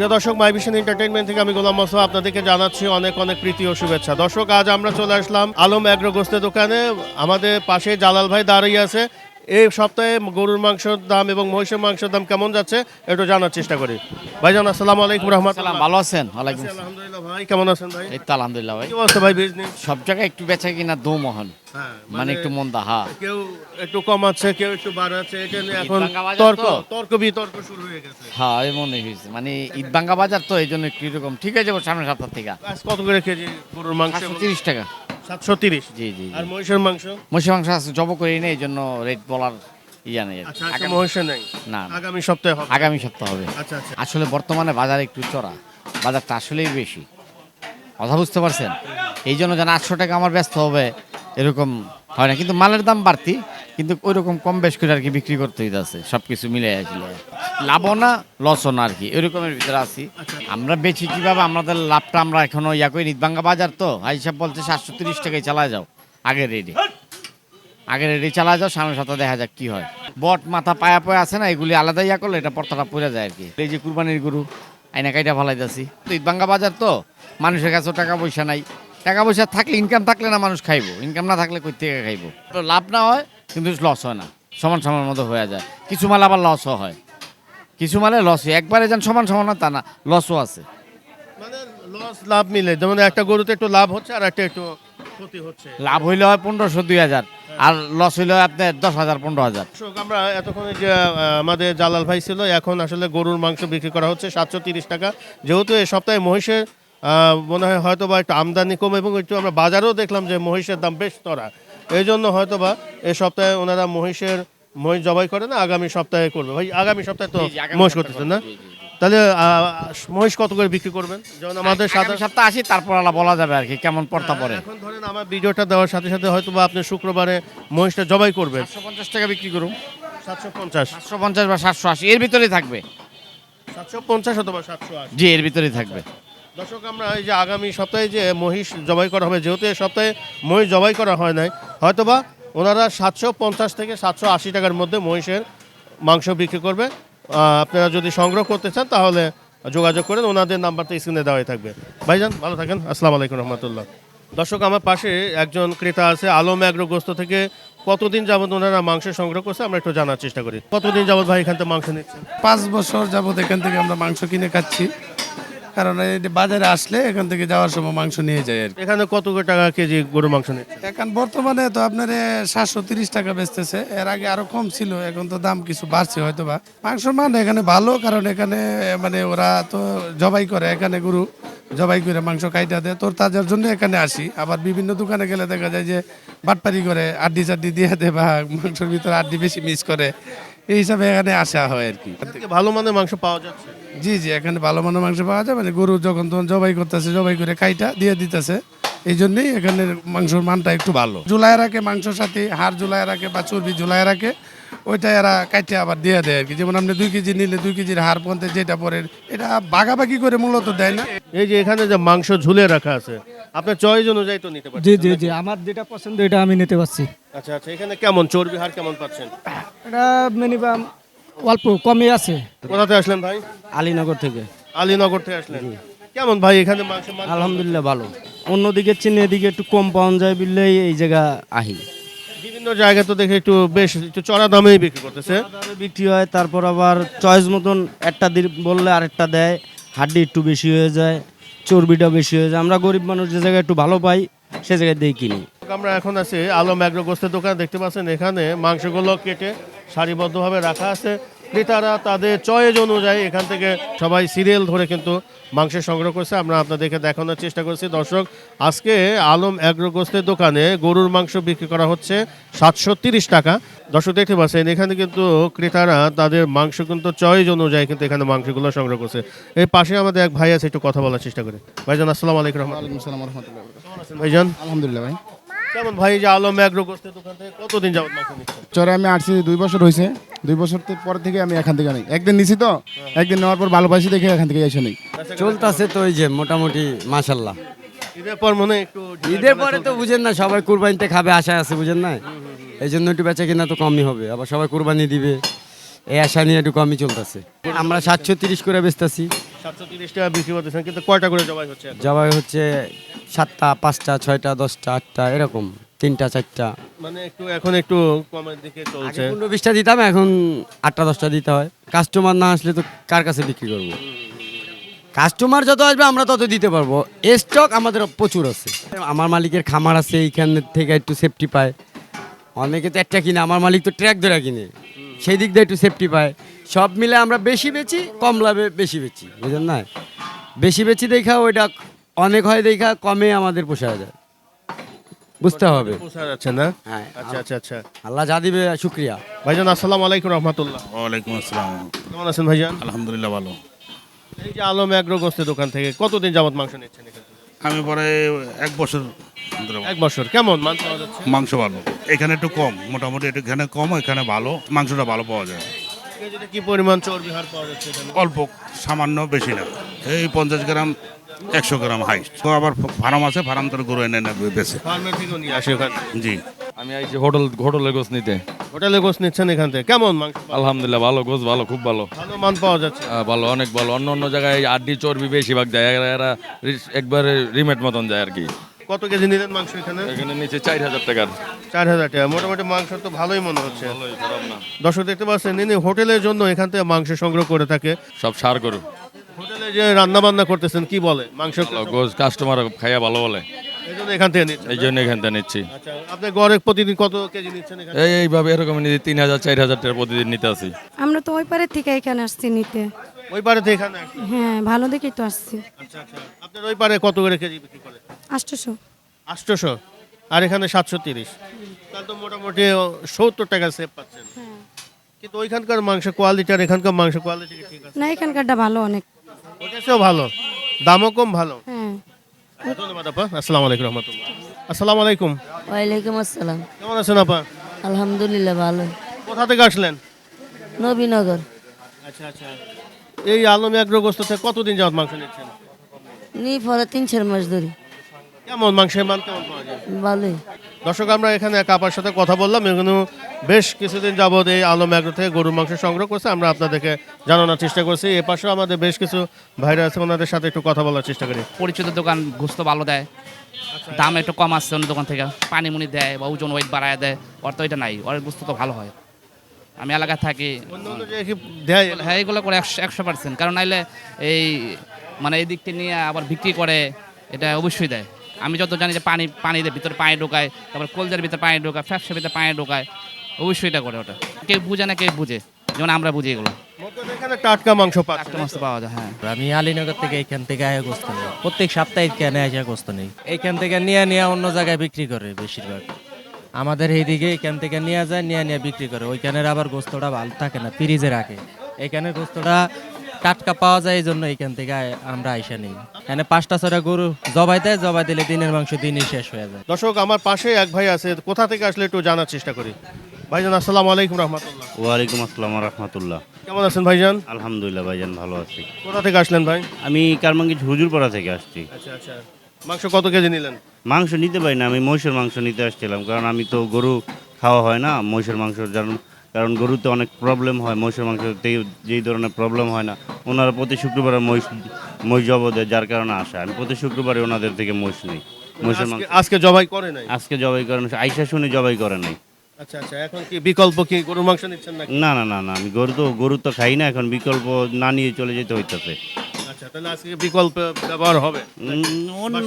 প্রিয় দর্শক মাই vision entertainment থেকে আমি গোলাম মোসা আপনাদেরকে জানাচ্ছি অনেক অনেক প্রীতি ও শুভেচ্ছা। দর্শক, আজ আমরা চলে আসলাম আলম অ্যাগ্রো গোস্তের দোকানে। আমাদের পাশে জালাল ভাই দাঁড়িয়ে আছে। এই সপ্তাহে গরুর মাংসের দাম এবং মহিষের মাংসের দাম কেমন যাচ্ছে একটু জানার চেষ্টা করি। ভাইজান আসসালামু আলাইকুম রহমতুল্লাহ। ভালো আছেন? ওয়ালাইকুম। আলহামদুলিল্লাহ ভাই কেমন আছেন ভাই? এই তো আলহামদুলিল্লাহ ভাই। কি অবস্থা ভাই বিজনেস সব জায়গায় একটু বেচা কিনা দু মোহন হ্যাঁ মানে একটু মন্দা হা কেউ একটু কমাচ্ছে কেউ একটু বাড়াচ্ছে এখন বাজার তর্ক তর্ক বিতর্ক শুরু হয়ে গেছে। হ্যাঁ এই মনে হয়েছে। মানে ঈদ বাজার তো এই জন্য একটু এরকম। ঠিক আছে সপ্তাহ থেকে। কত করে কেজি গরুর মাংস? তিরিশ টাকা। সাতশো তিরিশ। জি জি আর মহিষের মাংস? মসি মাংস আছে জব করি না এই জন্য রেট বলার ইয়া নেই আর কি। আগামী- মহিষের নেই? না না, আগামী সপ্তাহে হবে? আগামী সপ্তাহ হবে। আচ্ছা আচ্ছা। আসলে বর্তমানে বাজার একটু চড়া। বাজারটা আসলেই বেশি। কথা বুঝতে পারছেন? এই জন্য যেন আটশো টাকা আমার ব্যস্ত হবে এরকম হয় না। কিন্তু মালের দাম বাড়তি। কিন্তু ওই রকম কম বেশ করে আর কি বিক্রি করতে হইতেছে সব কিছু মিলে আসলে। লাভও না লসও না আর কি এরকমের ভিতরে আছি। আমরা বেশি কীভাবে, আমাদের লাভটা আমরা এখনও ইয়া করি নিতবাঙ্গা বাজার তো হিসাব বলছে সাতশো তিরিশ টাকায় চালায় যাও, আগের রেডি আগে রেডি চালা যাও, সামনের সাথে দেখা যাক কি হয়। বট মাথা পায়া পয়া আছে না, এগুলি আলাদা ইয়া করলে এটা পর্তাটা পড়ে যায় আর কি। এই যে কুরবানির গরু আইনা কাইটা ফালাই যাচ্ছি তো ঈদবাঙ্গা বাজার তো, মানুষের কাছেও টাকা পয়সা নাই। টাকা পয়সা থাকলে ইনকাম থাকলে না মানুষ খাইবো ইনকাম না থাকলে কই থেকে খাইবো? তো লাভ না হয় কিন্তু লস হয় না। সমান সমান মতো হয়ে যায়। কিছু মাল আবার লসও হয়। কিছু মালে লস হয়। একবারে যেন সমান সমান হয় তা না লসও আছে। মানে লস লাভ মিলে। যেমন একটা গরুতে একটু লাভ হচ্ছে আর একটা একটু ক্ষতি হচ্ছে। লাভ হইলে হয় পনেরোশো দুই হাজার। আর লস হইলে হয় আপনার দশ হাজার পনেরো হাজার। আমরা এতক্ষণে যে আমাদের জালাল ভাই ছিল এখন আসলে গরুর মাংস বিক্রি করা হচ্ছে সাতশো তিরিশ টাকা। যেহেতু এই সপ্তাহে মহিষের মনে হয় হয়তো বা একটু আমদানি কম এবং একটু আমরা বাজারেও দেখলাম যে মহিষের দাম বেশ তরা। এই জন্য হয়তো বা এই সপ্তাহে ওনারা মহিষের মহিষ জবাই করে না আগামী সপ্তাহে করবে। ভাই আগামী সপ্তাহে তো মহিষ করতেছেন না। তাহলে মহিষ কত করে বিক্রি করবেন? যেমন আমাদের আগামী সপ্তাহ আসি তারপর আলা বলা যাবে আর কি কেমন পড়তা পড়ে এখন ধরেন আমার ভিডিওটা দেওয়ার সাথে সাথে হয়তো বা আপনি শুক্রবারে মহিষটা জবাই করবেন। সাতশো পঞ্চাশ টাকা বিক্রি করুন। সাতশো পঞ্চাশ। সাতশো পঞ্চাশ বা সাতশো আশি এর ভিতরেই থাকবে। সাতশো পঞ্চাশ অথবা সাতশো আশি। জি এর ভিতরেই থাকবে। দর্শক, আমরা এই যে আগামী সপ্তাহে যে মহিষ জবাই করা হবে, যেহেতু এই সপ্তাহে মহিষ জবাই করা হয় নাই, হয়তোবা ওনারা সাতশো পঞ্চাশ থেকে সাতশো আশি টাকার মধ্যে মহিষের মাংস বিক্রি করবে। আপনারা যদি সংগ্রহ করতে চান, তাহলে যোগাযোগ করেন, ওনাদের নাম্বারটা স্ক্রিনে দেওয়াই থাকবে। ভাইজান, ভালো থাকেন, আসসালামু আলাইকুম রহমতুল্লাহ। দর্শক, আমার পাশে একজন ক্রেতা আছে, আলম অ্যাগ্রো গোস্ত থেকে কতদিন যাবত ওনারা মাংস সংগ্রহ করছে, আমরা একটু জানার চেষ্টা করি। কতদিন যাবত ভাই এখান থেকে মাংস নিচ্ছেন? পাঁচ বছর যাবত এখান থেকে আমরা মাংস কিনে খাচ্ছি। কারণ বাজারে আসলে এখান থেকে যাওয়ার সময় মাংস নিয়ে যায় আর এখানে কত টাকা কেজি গরু মাংস এখন বর্তমানে তো আপনার সাতশো তিরিশ টাকা বেচতেছে। এর আগে আরও কম ছিল এখন তো দাম কিছু বাড়ছে হয়তো বা মাংসর মান এখানে ভালো কারণ এখানে মানে ওরা তো জবাই করে এখানে গরু জবাই করে মাংস কাইটা দেয়। তোর তাজার জন্য এখানে আসি। আবার বিভিন্ন দোকানে গেলে দেখা যায় যে বাটপারি করে আড্ডি চাড্ডি দিয়ে দেয় বা মাংসের ভিতরে আড্ডি বেশি মিস করে। এই হিসাবে এখানে আসা হয় আর কি। ভালো মানের মাংস পাওয়া যাচ্ছে। জি জি এখানে ভালো মানের মাংস পাওয়া যায়। মানে গরু যখন তখন জবাই করতেছে জবাই করে কাইটা দিয়ে দিতেছে। এই জন্যই এখানে মাংসের মানটা একটু ভালো। জুলাই রাখে মাংসর সাথে হাড় জুলাই রাখে বা চর্বি জুলাই রাখে ওইটা এরা কাইটে আবার দিয়ে দেয় আর কি। যেমন আপনি দুই কেজি নিলে দুই কেজির হাড় পন্থে যেটা পরে এটা ভাগাভাগি করে মূলত দেয় না। এই যে এখানে যে মাংস ঝুলে রাখা আছে আপনার চয়েস অনুযায়ী তো নিতে পারছেন জি জি জি আমার যেটা পছন্দ এটা আমি নিতে পারছি। আচ্ছা আচ্ছা এখানে কেমন চর্বি হার কেমন পাচ্ছেন? এটা মিনিমাম অল্প কমই আছে। কোথাতে আসলেন ভাই? আলীনগর থেকে। আলীনগর থেকে আসলেন। কেমন ভাই এখানে আলহামদুলিল্লাহ ভালো। অন্যদিকে চেনে এদিকে একটু কম পাওয়া যায় বললে এই জায়গা আহি। বিভিন্ন জায়গা তো দেখে একটু বেশ একটু চড়া দামেই বিক্রি করতেছে। বিক্রি হয় তারপর আবার চয়েস মতন একটা দিন বললে আরেকটা দেয় হাড্ডি একটু বেশি হয়ে যায় চর্বিটা বেশি হয়ে যায়। আমরা গরিব মানুষ যে জায়গায় একটু ভালো পাই সে জায়গায় দিয়ে কিনি। আমরা এখন আছি আলম অ্যাগ্রো গোস্তের দোকান। দেখতে পাচ্ছেন এখানে মাংসগুলো কেটে সারিবদ্ধভাবে রাখা আছে। ক্রেতারা তাদের চয়েজ অনুযায়ী এখান থেকে সবাই সিরিয়াল ধরে কিন্তু মাংস সংগ্রহ করছে। আমরা আপনাদেরকে দেখানোর চেষ্টা করছি। দর্শক আজকে আলম অ্যাগ্রো গোস্তের দোকানে গরুর মাংস বিক্রি করা হচ্ছে সাতশো তিরিশ টাকা। দর্শক দেখতে পাচ্ছেন এখানে কিন্তু ক্রেতারা তাদের মাংস কিন্তু চয়েজ অনুযায়ী কিন্তু এখানে মাংসগুলো সংগ্রহ করছে। এই পাশে আমাদের এক ভাই আছে একটু কথা বলার চেষ্টা করি। ভাইজান আসসালামু আলাইকুম রহমতুল্লাহ। ভাইজান? আলহামদুলিল্লাহ ভাই। কেমন ভাই যে আলম অ্যাগ্রো গোস্তের দোকান থেকে কতদিন যাবত মাংস নিচ্ছেন? চরে আমি আসছি দুই বছর হয়েছে দুই বছর পর থেকে আমি এখান থেকে নেই একদিন নিছি তো একদিন নেওয়ার পর ভালো পাইছি দেখে এখান থেকে এসে নেই। চলতেছে তো ওই যে মোটামুটি মাশাল্লাহ ঈদের পর মনে একটু ঈদের পরে তো বুঝেন না সবাই কুরবানিতে খাবে আশা আছে বুঝেন না? এই জন্য একটু বেচা কিনা তো কমই হবে আবার সবাই কুরবানি দিবে। এই আশা নিয়ে একটু কমই চলতেছে। আমরা সাতশো তিরিশ করে বেচতেছি। সাতশো তিরিশ টাকা বিক্রি করতেছেন কিন্তু কয়টা করে জবাই হচ্ছে এখন? জবাই হচ্ছে সাতটা পাঁচটা ছয়টা দশটা আটটা এরকম তিনটা চারটা। মানে একটু এখন একটু কমের দিকে চলছে। পনেরো বিশটা দিতাম এখন আটটা দশটা দিতে হয়। কাস্টমার না আসলে তো কার কাছে বিক্রি করব? কাস্টমার যত আসবে আমরা তত দিতে পারব। স্টক আমাদের প্রচুর আছে। আমার মালিকের খামার আছে এইখান থেকে একটু সেফটি পায়। অনেকে তো একটা কিনে আমার মালিক তো ট্র্যাক ধরে কিনে। সেই দিক দিয়ে একটু সেফটি পায়। সব মিলে আমরা বেশি বেচি কম লাভে বেশি বেচি বুঝলেন না? বেশি বেচি দেখা ওইটা অনেক হয় দেখা কমে আমাদের পোষা যায়। বুঝতে হবে। বোঝা যাচ্ছে না? হ্যাঁ আচ্ছা আচ্ছা আচ্ছা। আল্লাহ যা দিবে শুক্রিয়া। ভাইজান আসসালামু আলাইকুম রহমতুল্লাহ। ওয়ালাইকুম আসসালাম। কেমন আছেন ভাইজান? আলহামদুলিল্লাহ ভালো। এই যে আলম অ্যাগ্রো গোস্তের দোকান থেকে কতদিন যাবত মাংস নিচ্ছেন এখান? আমি পরে এক বছর এক বছর। কেমন মাংস মাংস ভালো। এখানে একটু কম মোটামুটি একটু এখানে কম এখানে ভালো। মাংসটা ভালো পাওয়া যায়। কেজিতে কি পরিমাণ চর্বি হার পাওয়া যাচ্ছে এখানে? অল্প সামান্য বেশি না। এই পঞ্চাশ গ্রাম একশো গ্রাম হাই তো আবার ফার্ম আছে ফার্ম তোর গরু এনে নেবে বেছে। ফার্মের থেকেও নিয়ে আসে ওখান? জি। আমি আইছি হোটেল হোটেলে গোছ নিতে। হোটেলে গোস নিচ্ছেন এখান থেকে। কেমন মাংস আলহামদুলিল্লাহ ভালো গোছ ভালো খুব ভালো। ভালো মান পাওয়া যাচ্ছে? আহ, ভালো অনেক ভালো। অন্য অন্য জায়গায় আড্ডি চর্বি বেশিরভাগ দেয়। এরা এরা একবারে রিমেট মতন যায় আর কি। কত কেজি নিলেন মাংস এখানে? এখানে নিচে চার হাজার টাকার। চার হাজার টাকা। মোটামুটি মাংস তো ভালোই মনে হচ্ছে। দর্শক দেখতে পাচ্ছেন ইনি হোটেলের জন্য এখান থেকে মাংস সংগ্রহ করে থাকে। সব সার করু হোটেলে যে রান্না বান্না করতেছেন কি বলে মাংস? ভালো গোছ কাস্টমার খাইয়া ভালো বলে। এই জন্য এখান থেকে নিচ্ছেন এই জন্য এখান থেকে নিচ্ছি। আচ্ছা আপনি গড়ে প্রতিদিন কত কেজি নিচ্ছেন এখানে? এই এইভাবে এরকম নিতে তিন হাজার চার হাজার টাকা প্রতিদিন নিতে আসি। আমরা তো ওই পারে থেকে এখানে আসছি নিতে। ওই পারে থেকে এখানে। হ্যাঁ ভালো দেখেই তো আসছি। আচ্ছা আচ্ছা। আপনার ওই পারে কত করে কেজি বিক্রি করে? আষ্টশো আটশোশো। আর এখানে সাতশো তিরিশ। তাহলে তো মোটামুটি সত্তর টাকা সেভ পাচ্ছেন। কিন্তু ওইখানকার মাংস কোয়ালিটি আর এখানকার মাংস কোয়ালিটি ঠিক আছে? না এখানকারটা ভালো অনেক। ভালো। দামও কম ভালো। হ্যাঁ। ধন্যবাদ আপা। আসসালামু আলাইকুম রহমতুল্লাহ। আসসালামু আলাইকুম। ওয়ালাইকুম আসসালাম। কেমন আছেন আপা? আলহামদুলিল্লাহ ভালো। কোথা থেকে আসলেন? নবীনগর। আচ্ছা আচ্ছা। এই আলম আগ্রগ্রস্ত থেকে কতদিন যাওয়ার মাংস নিচ্ছেন? নি পরে তিন চার মাস ধরে। কেমন মাংসের মান কেমন পাওয়া যায়? ভালোই। দর্শক আমরা এখানে এক আপার সাথে কথা বললাম এখানে বেশ কিছুদিন যাবৎ এই আলম অ্যাগ্রো থেকে গরুর মাংস সংগ্রহ করছে। আমরা আপনাদেরকে জানানোর চেষ্টা করছি। এ পাশেও আমাদের বেশ কিছু ভাইরা আছে ওনাদের সাথে একটু কথা বলার চেষ্টা করি। পরিচিত দোকান গোস্ত ভালো দেয়। দাম একটু কম আসছে অন্য দোকান থেকে। পানি মুনি দেয় বা ওজন ওয়েট বাড়ায় দেয়। ওর তো এটা নাই। ওর গোস্ত তো ভালো হয়। আমি এলাকায় থাকি। অন্য অন্য যে কি দেয় হ্যাঁ এইগুলো করে একশো একশো পার্সেন্ট। কারণ নাইলে এই মানে এই দিকটি নিয়ে আবার বিক্রি করে এটা অবশ্যই দেয়। আমি যত জানি যে পানি পানির ভিতরে পানি ঢোকায় তারপর কলজার ভিতরে পানি ঢোকায় ফ্যাপসের ভিতরে পানি ঢোকায় অবশ্যই এটা করে ওটা। কেউ বুঝে না কেউ বুঝে। যেমন আমরা বুঝি এগুলো। এখানে টাটকা মাংস পাচ্ছে মাছ পাওয়া যায় হ্যাঁ। আমি আলীনগর থেকে এখান থেকে আয়া গোস্ত নেই। প্রত্যেক সপ্তাহে এখানে আসা গোস্ত নেই। এইখান থেকে নিয়ে নিয়ে অন্য জায়গায় বিক্রি করে বেশিরভাগ। আমাদের এইদিকে এখান থেকে নিয়ে যায় নিয়ে নিয়ে বিক্রি করে। ওইখানের আবার গোস্তটা ভালো থাকে না ফ্রিজে রাখে। এখানে গোস্তটা টাটকা পাওয়া যায় এই জন্য এখান থেকে আমরা আইসা নিই। এখানে পাঁচটা ছটা গরু জবাই দেয় জবাই দিলে দিনের মাংস দিনই শেষ হয়ে যায়। দর্শক আমার পাশে এক ভাই আছে কোথা থেকে আসলে একটু জানার চেষ্টা করি। ভাইজান আসসালামু আলাইকুম রহমতুল্লাহ। ওয়ালাইকুম আসসালাম রহমতুল্লাহ। কেমন আছেন ভাইজান? আলহামদুলিল্লাহ ভাইজান ভালো আছি। কোথা থেকে আসলেন ভাই? আমি কারমাঙ্গি হুজুরপাড়া থেকে আসছি। আচ্ছা আচ্ছা। মাংস কত কেজি নিলেন? মাংস নিতে পারি না আমি মহিষের মাংস নিতে আসছিলাম কারণ আমি তো গরু খাওয়া হয় না মহিষের মাংস যেমন কারণ গরুতে অনেক প্রবলেম হয় মহিষের মাংসতে যেই ধরনের প্রবলেম হয় না। ওনারা প্রতি শুক্রবারে মহিষ মহিষ জব দেয় যার কারণে আসে। আমি প্রতি শুক্রবারে ওনাদের থেকে মহিষ নেই মহিষের মাংস আজকে- জবাই করে নাই? আজকে জবাই করেন আইসা শুনে জবাই করে নাই। আচ্ছা আচ্ছা এখন কি বিকল্প কি গরুর মাংস নিচ্ছেন না না না না আমি গরু তো গরু তো খাই না এখন বিকল্প না নিয়ে চলে যেতে হইতেছে। আচ্ছা তাহলে আজকে বিকল্প ব্যবহার হবে? অন্য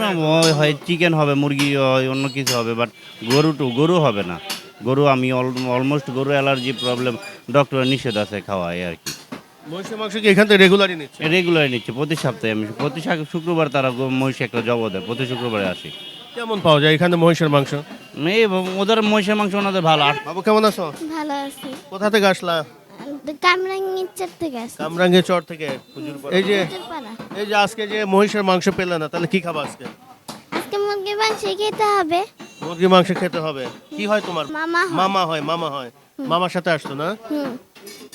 হয়- চিকেন হবে। মুরগি হয় অন্য কিছু হবে বাট গরু টু গরু হবে না। গরু আমি অলমোস্ট গরু অ্যালার্জি প্রবলেম ডক্টর নিষেধ আছে খাওয়াই আর কি। মহিষের মাংস কি এখান থেকে রেগুলারই নিচ্ছে? রেগুলার নিচ্ছে প্রতি সপ্তাহে আমি প্রতি শাক- শুক্রবার তারা মহিষ একটা জব দেয় প্রতি শুক্রবারে আসি। কেমন পাওয়া যায় এখানে মহিষের মাংস? এই ওদের মহিষের মাংস ওনাদের ভালো। বাবু কেমন আছো? ভালো আছি। কোথা থেকে আসলা? কামরাঙ্গির থেকে আসছি। কামরাঙ্গে চর থেকে এই যে এই যে আজকে যে মহিষের মাংস পেলে না তাহলে কি খাবা আজকে? আজকে মুরগি মাংস খেতে হবে। মুরগি মাংস খেতে হবে। কি হয় তোমার? মামা হয়। মামা হয় মামা হয়। মামার সাথে আসতো না? হুম।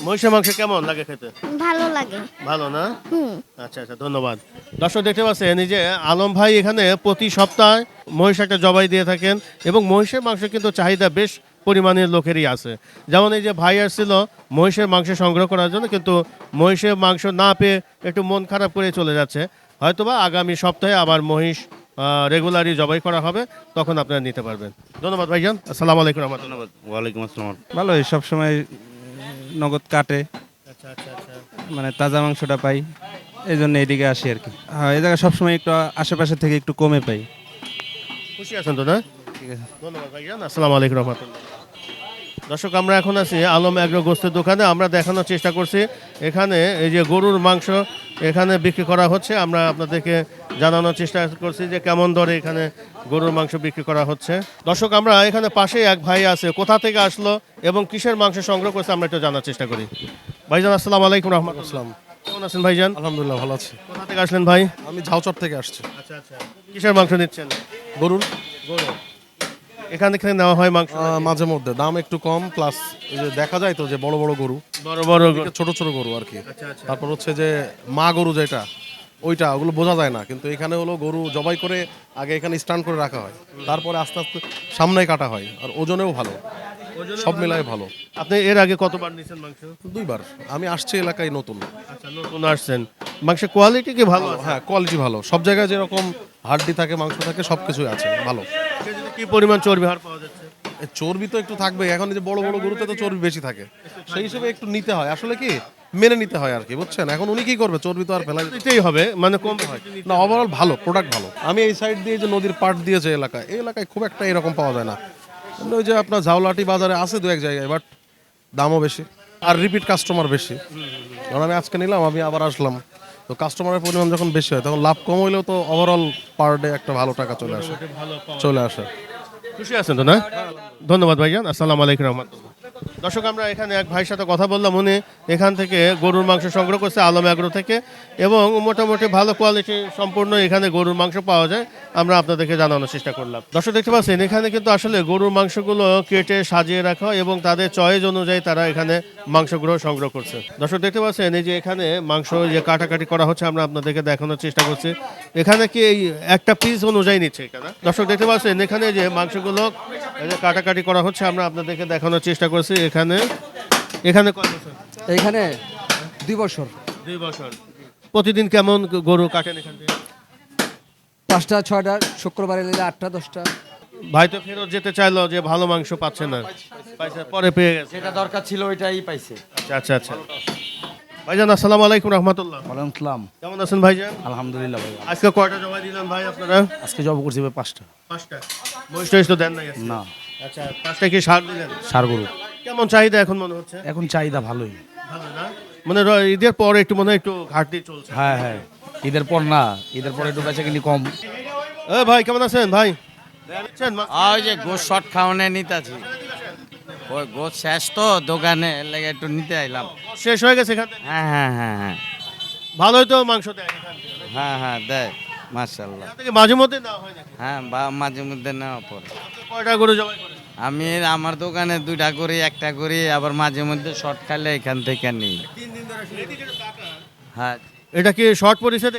মহিষের মাংস কেমন লাগে খেতে? ভালো লাগে। ভালো না? হুম। আচ্ছা আচ্ছা ধন্যবাদ। দর্শক দেখতে পাচ্ছেন এই যে আলম ভাই এখানে প্রতি সপ্তাহে মহিষ একটা জবাই দিয়ে থাকেন এবং মহিষের মাংস কিন্তু চাহিদা বেশ পরিমাণের লোকেরই আছে। যেমন এই যে ভাই আসছিল মহিষের মাংস সংগ্রহ করার জন্য কিন্তু মহিষের মাংস না পেয়ে একটু মন খারাপ করে চলে যাচ্ছে। হয়তোবা আগামী সপ্তাহে আবার মহিষ রেগুলারই জবাই করা হবে তখন আপনারা নিতে পারবেন। ধন্যবাদ ভাইজান। আসসালামু আলাইকুম রহমতুল্লাহ। ধন্যবাদ। ওয়ালাইকুম আসসালাম। ভালোই সবসময় নগদ কাটে। আচ্ছা আচ্ছা আচ্ছা। মানে তাজা মাংসটা পাই এই জন্য এদিকে আসি আর কি। হ্যাঁ এই জায়গায় সবসময় একটু আশেপাশে থেকে একটু কমে পাই। খুশি আছেন তো না? ঠিক আছে। ধন্যবাদ ভাইজান। আসসালামু আলাইকুম রহমতুল্লাহ। দর্শক আমরা এখন আছি আলম অ্যাগ্রো গোস্তের দোকানে। আমরা দেখানোর চেষ্টা করছি এখানে এই যে গরুর মাংস এখানে বিক্রি করা হচ্ছে। আমরা আপনাদেরকে জানানোর চেষ্টা করছি যে কেমন দরে এখানে গরুর মাংস বিক্রি করা হচ্ছে। দর্শক আমরা এখানে পাশেই এক ভাই আছে কোথা থেকে আসলো এবং কিসের মাংস সংগ্রহ করছে আমরা একটু জানার চেষ্টা করি। ভাইজান আসসালামু আলাইকুম রহমতুল্লাহ। কেমন আছেন ভাইজান? আলহামদুলিল্লাহ ভালো আছি। কোথা থেকে আসলেন ভাই? আমি ঝাউচর থেকে আসছি। আচ্ছা আচ্ছা। কিসের মাংস নিচ্ছেন? গরুর। গরু এখান থেকে নেওয়া হয় মাংস? মাঝে মধ্যে। দাম একটু কম প্লাস এই যে দেখা যায় তো যে বড় বড় গরু। বড় বড় গরু। ছোট ছোট গরু আর কি। আচ্ছা আচ্ছা। তারপর হচ্ছে যে মা গরু যেটা ওইটা ওগুলো বোঝা যায় না। কিন্তু এখানে হলো গরু জবাই করে আগে এখানে স্টান করে রাখা হয়। তারপরে আস্তে আস্তে সামনে কাটা হয়। আর ওজনেও ভালো। সব মিলাই ভালো। আপনি এর আগে কতবার নিয়েছেন মাংস? দুইবার। আমি আসছি এলাকায় নতুন। আচ্ছা নতুন আসছেন। মাংসের কোয়ালিটি কি ভালো আছে? হ্যাঁ কোয়ালিটি ভালো। সব জায়গায় যেরকম হাড্ডি থাকে মাংস থাকে সব কিছুই আছে ভালো। কি পরিমাণ চর্বি হার পাওয়া যাচ্ছে? চর্বি তো একটু থাকবে। এখন যে বড় বড় গরুতে তো চর্বি বেশি থাকে। সেই হিসেবে একটু নিতে হয়। আসলে কি? মেনে নিতে হয় আর কি বুঝছেন? এখন উনি কি করবে? চর্বি তো আর ফেলা দিতেই হবে মানে কম হয়। না ওভারঅল ভালো প্রোডাক্ট ভালো। আমি এই সাইড দিয়ে যে নদীর পাট দিয়েছে এলাকায় এই এলাকায় খুব একটা এরকম পাওয়া যায় না। ওই যে আপনার ঝাউলাটি বাজারে আছে দু এক জায়গায় বাট দামও বেশি আর রিপিট কাস্টমার বেশি। কারণ আমি আজকে নিলাম আমি আবার আসলাম। তো কাস্টমারের পরিমাণ যখন বেশি হয় তখন লাভ কম হইলেও তো ওভারঅল পার ডে একটা ভালো টাকা চলে আসে। চলে আসে। খুশি আছেন তো না? ধন্যবাদ ভাইজান। আসসালামু আলাইকুম রহমতুল্লাহ। দর্শক, আমরা এখানে এক ভাইয়ের সাথে কথা বললাম। উনি এখান থেকে গরুর মাংস সংগ্রহ করছে আলম অ্যাগ্রো থেকে এবং মোটামুটি ভালো কোয়ালিটি সম্পূর্ণ এখানে গরুর মাংস পাওয়া যায়। আমরা আপনাদেরকে জানানোর চেষ্টা করলাম। দর্শক, দেখতে পাচ্ছেন, এখানে কিন্তু আসলে গরুর মাংসগুলো কেটে সাজিয়ে রাখা এবং তাদের চয়েস অনুযায়ী তারা এখানে মাংসগুলো সংগ্রহ করছে। দর্শক, দেখতে পাচ্ছেন, এই যে এখানে মাংস যে কাটাকাটি করা হচ্ছে, আমরা আপনাদেরকে দেখানোর চেষ্টা করছি। এখানে কি এই একটা পিস অনুযায়ী নিচ্ছে এখানে? দর্শক, দেখতে পাচ্ছেন, এখানে যে মাংসগুলো কাটাকাটি করা হচ্ছে, আমরা আপনাদেরকে দেখানোর চেষ্টা করছি। এখানে। এখানে কয় বছর? এইখানে দুই বছর। দুই বছর। প্রতিদিন কেমন গরু কাটেন এখান থেকে? পাঁচটা ছয়টা শুক্রবার এলে আটটা দশটা। ভাই তো ফেরত যেতে চাইলো যে ভালো মাংস পাচ্ছে না। পাইছে পরে পেয়ে গেছে। যেটা দরকার ছিল ওইটাই পাইছে। আচ্ছা আচ্ছা আচ্ছা। ভাইজান আসসালামু আলাইকুম রহমতুল্লাহ। ওয়ালাইকুম সালাম। কেমন আছেন ভাইজান? আলহামদুলিল্লাহ ভাই। আজকে কয়টা জবাই দিলেন ভাই আপনারা? আজকে জব করছি ভাই পাঁচটা। পাঁচটা। মহিষ তো দেন আজকে? না। আচ্ছা পাঁচটা কি সার দিলেন? সার গরু। কেমন চাহিদা এখন মনে হচ্ছে? এখন চাহিদা ভালোই। ভালো না? মানে র- ঈদের পর একটু মনে হয় একটু ঘাটতি চলছে। হ্যাঁ হ্যাঁ। ঈদের পর না ঈদের পরে একটু বেচা কিনি কম। এ ভাই কেমন আছেন? ভাই দেখছেন মা- ওই যে গোস শর্ট খাওয়ানে নিতেছি। ওই গোস শেষ তো দোকানে এর লেগে একটু নিতে আইলাম। শেষ হয়ে গেছে এখান থেকে? হ্যাঁ হ্যাঁ হ্যাঁ হ্যাঁ। ভালোই তো মাংস দেয় এখান থেকে হ্যাঁ হ্যাঁ দেয় মার্শাল্লাহ এখান থেকে মাঝে মধ্যে হয় নাকি? হ্যাঁ বা মাঝে মধ্যে নেওয়া পরে কয়টা গরু জবাই করেন আমি আমার দোকানে দুইটা করি একটা করি আবার মাঝে মধ্যে শর্ট খাইলে এখান থেকে নিই। হ্যাঁ। এটা কি শর্ট পরিষদ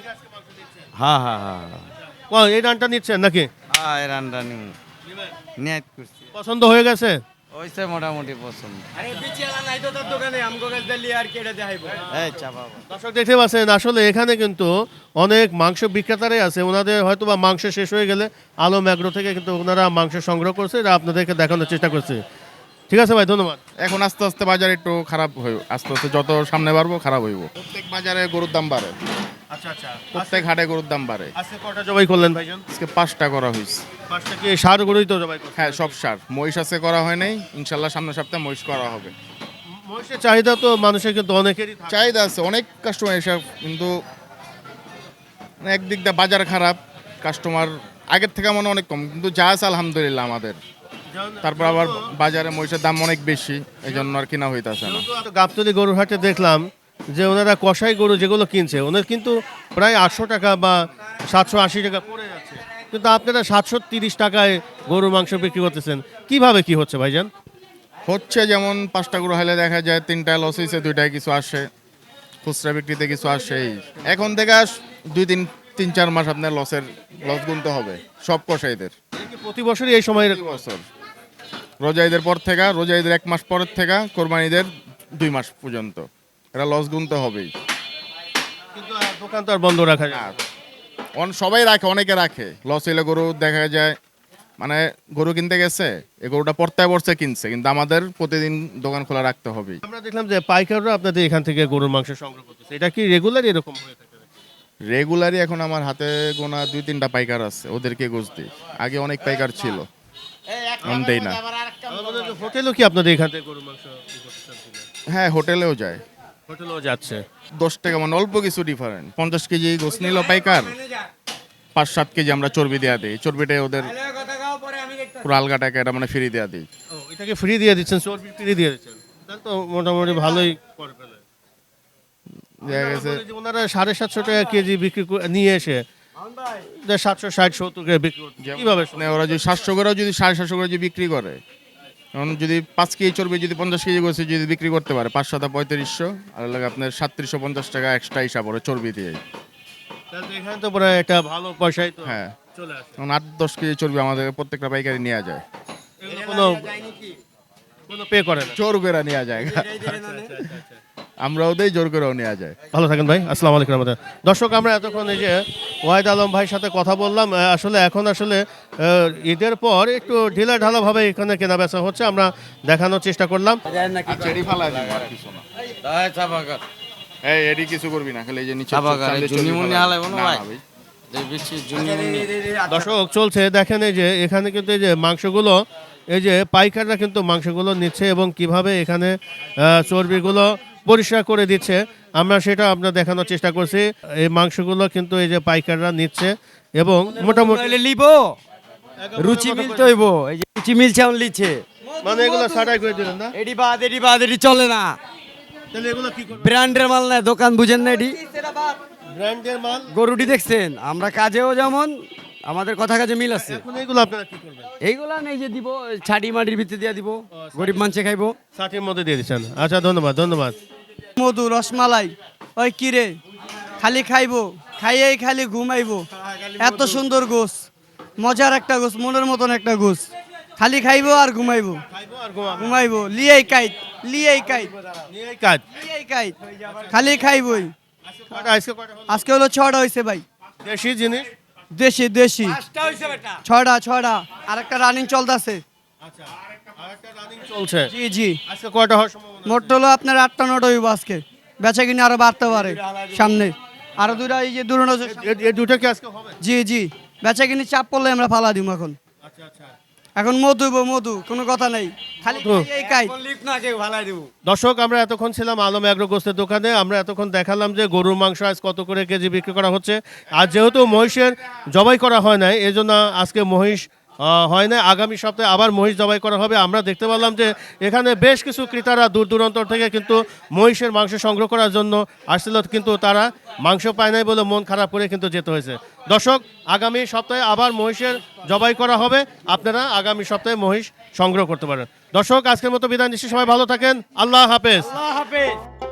হ্যাঁ হ্যাঁ হ্যাঁ হ্যাঁ। ও, এই রানটা নিচ্ছেন নাকি? হ্যাঁ এই রানটা নিই। করছি। পছন্দ হয়ে গেছে? ওইসে মোটামুটি পছন্দ। দর্শক দেখতে পাচ্ছেন আসলে এখানে কিন্তু অনেক মাংস বিক্রেতারাই আছে। ওনাদের হয়তো বা মাংস শেষ হয়ে গেলে আলম অ্যাগ্রো থেকে কিন্তু ওনারা মাংস সংগ্রহ করছে। এটা আপনাদেরকে দেখানোর চেষ্টা করছে। ঠিক আছে ভাই ধন্যবাদ। এখন আস্তে আস্তে বাজার একটু খারাপ হইব আস্তে আস্তে যত সামনে বাড়বো খারাপ হইব। প্রত্যেক বাজারে গরুর দাম বাড়ে। আচ্ছা আচ্ছা। প্রত্যেক হাটে গরুর দাম বাড়ে। আজকে কটা জবাই করলেন ভাইজান? আজকে পাঁচটা করা হয়েছে পাঁচটা কি সার গরুই তো জবাই হ্যাঁ সব সার। মহিষ আজকে করা হয় নাই ইনশাল্লাহ সামনের সপ্তাহে মহিষ করা হবে। মহিষের চাহিদা তো মানুষের কিন্তু অনেকেরই চাহিদা আছে অনেক কাস্টমার এসব কিন্তু মানে একদিক দিয়ে বাজার খারাপ কাস্টমার আগের থেকে মনে অনেক কম কিন্তু যা আছে আলহামদুলিল্লাহ আমাদের। তারপর আবার বাজারে মহিষের দাম অনেক বেশি এই জন্য আর কিনা হইতাছে না। গাবতলি গরুর হাটে দেখলাম যে ওনারা কষাই গরু যেগুলো কিনছে ওদের কিন্তু প্রায় আটশো টাকা বা সাতশো আশি টাকা পড়ে যাচ্ছে। কিন্তু আপনারা সাতশো তিরিশ টাকায় গরুর মাংস বিক্রি করতেছেন কীভাবে কি হচ্ছে ভাইজান? হচ্ছে যেমন পাঁচটা গরু হলে দেখা যায় তিনটায় লস হয়েছে দুইটায় কিছু আসে খুচরা বিক্রিতে কিছু আসে এই। এখন থেকে আস দুই তিন তিন চার মাস আপনার লসের লস গুনতে হবে সব কষাইদের প্রতি বছরই এই সময় বছর। রোজা ঈদের পর থেকে রোজা ঈদের এক মাস পরের থেকে কোরবানিদের দুই মাস পর্যন্ত। এটা লস গুনতে হবেই। কিন্তু দোকান তো আর বন্ধ রাখা যায় না। অন সবাই রাখে অনেকে রাখে। লস হইলে গরু দেখা যায় মানে গরু কিনতে গেছে এই গরুটা পর্তায় পড়ছে কিনছে। কিন্তু আমাদের প্রতিদিন দোকান খোলা রাখতে হবেই। আমরা দেখলাম যে পাইকাররা আপনাদের এখান থেকে গরুর মাংস সংগ্রহ করতেছে। এটা কি রেগুলার এরকম হয়ে থাকে রেগুলারই এখন আমার হাতে গোনা দুই তিনটা পাইকার আছে ওদেরকে গোছ দিই। আগে অনেক পাইকার ছিল। দেই না। হোটেলও কি আপনাদের এখান থেকে গরুর মাংস? হ্যাঁ হোটেলেও যায়। হোটেলও যাচ্ছে। দশ টাকা মানে অল্প কিছু ডিফারেন্ট পঞ্চাশ কেজি গোছ নিল পাইকার। পাঁচ সাত কেজি আমরা চর্বি দেওয়া দিই। চর্বিটা ওদের পুরো আলগা টাকা এটা মানে ফ্রি দেওয়া দিই। ও, এটাকে ফ্রি দিয়ে দিচ্ছেন চর্বি ফ্রি দিয়ে দিচ্ছেন। তাহলে তো মোটামুটি ভালোই করে ফেলে। দেখা গেছে। ওনারা সাড়ে সাতশো টাকা কেজি বিক্রি করে- নিয়ে এসে যে সাতশো ষাট সত্তর করে বিক্রি কীভাবে মানে ওরা যদি সাতশো করে যদি সাড়ে সাতশো করে যদি বিক্রি করে এখন যদি পাঁচ কেজি চর্বি যদি পঞ্চাশ কেজি গোছে যদি বিক্রি করতে পারে পাঁচ সাতা পঁয়ত্রিশশো আর লাগে আপনার সাতত্রিশশো পঞ্চাশ টাকা এক্সট্রা হিসাব ওরা চর্বি দিয়ে তাহলে এখানে তো প্রায় একটা ভালো পয়সাই তো হ্যাঁ চলে আসে এখন আট দশ কেজি চর্বি আমাদের প্রত্যেকটা পাইকারি নেওয়া যায় কোনো কোনো পে করে না জোর করে নেওয়া যায় আমরাও দেই জোর করেও নেওয়া যায়। ভালো থাকেন ভাই আসসালামু আলাইকুম রহমতুল্লাহ। দর্শক আমরা এতক্ষণ এই যে ওয়াহিদ আলম ভাইয়ের সাথে কথা বললাম আসলে এখন আসলে ঈদের পর একটু ঢিলা ঢালা ভাবে এখানে কেনা বেচা হচ্ছে আমরা দেখানোর চেষ্টা করলাম। কিছু এই এডি কিছু করবি না খালি এই যে নিচে। দর্শক চলছে দেখেন এই যে এখানে কিন্তু এই যে মাংসগুলো এই যে পাইকাররা কিন্তু মাংসগুলো নিচ্ছে এবং কীভাবে এখানে চর্বিগুলো পরিষ্কার করে দিচ্ছে। আমরা সেটা আপনার দেখানোর চেষ্টা করছি। এই মাংসগুলো কিন্তু এই যে পাইকাররা নিচ্ছে এবং মোটামুটি লিব। রুচি মিলতে হইব। এই যে রুচি মিলছে এখন লিচ্ছে। মানে এগুলো ছাটাই করে দিলেন না? এডি বাদ এডি বাদ এডি চলে না। তাহলে এগুলো কি করবেন? ব্র্যান্ডের মাল না দোকান বুঝেন না এডি। ব্র্যান্ডের মাল? গরুটি দেখছেন? আমরা কাজেও যেমন আমাদের কথা কাজে মিল আছে। এখন এগুলো আপনারা কি করবেন? এইগুলা নেই যে দিব ছাটি মাটির ভিতরে দিয়ে দিব। গরিব মানুষে খাইবো। ষাটের মধ্যে দিয়ে দিচ্ছেন। আচ্ছা ধন্যবাদ ধন্যবাদ। মধু রসমালাই। ওই কিরে খালি খাইবো? খাইয়েই খালি ঘুমাইবো? এত সুন্দর গোস। মজার একটা গোস মনের মতন একটা গোস। খালি খাইবো আর ঘুমাইবো। খাইবো আর ঘুমাবো ঘুমাইবো লিয়েই কাইত লিয়েই কাইত লিয়েই কাইত খালি খাইবই। আজকে হলো? আজকে হলো ছটা হয়েছে ভাই। দেশি জিনিস? দেশি দেশি। ছটা ছটা। আর একটা রানিং চলতেছে। আচ্ছা। আরেকটা রানিং চলছে। জি জি। আজকে কয়টা হওয়ার সম্ভাবনা মোট হলো আপনার আটটা নটা হইব আজকে। বেচা কিনে আরও বাড়তে পারে সামনে। আরও দুটা এই যে দুটো এই দুটো কি আজকে হবে? জি জি। বেচা কিনে চাপ পড়লে আমরা ফালা দিব এখন। আচ্ছা আচ্ছা। এখন মধু মধু। কোনো কথা নেই। খালি এই দর্শক আমরা এতক্ষণ ছিলাম আলম অ্যাগ্রো গোস্তের দোকানে। আমরা এতক্ষণ দেখালাম যে গরুর মাংস আজ কত করে কেজি বিক্রি করা হচ্ছে। আর যেহেতু মহিষের জবাই করা হয় নাই এই জন্য আজকে মহিষ হয় না, আগামী সপ্তাহে আবার মহিষ জবাই করা হবে। আমরা দেখতে পেলাম যে এখানে বেশ কিছু ক্রেতারা দূর দূরান্ত থেকে কিন্তু মহিষের মাংস সংগ্রহ করার জন্য আসছিল, কিন্তু তারা মাংস পায় নাই বলে মন খারাপ করে কিন্তু যেতে হয়েছে। দর্শক, আগামী সপ্তাহে আবার মহিষের জবাই করা হবে। আপনারা আগামী সপ্তাহে মহিষ সংগ্রহ করতে পারেন। দর্শক, আজকের মতো বিদায় নিচ্ছি। সবাই ভালো থাকেন। আল্লাহ হাফেজ। আল্লাহ হাফেজ।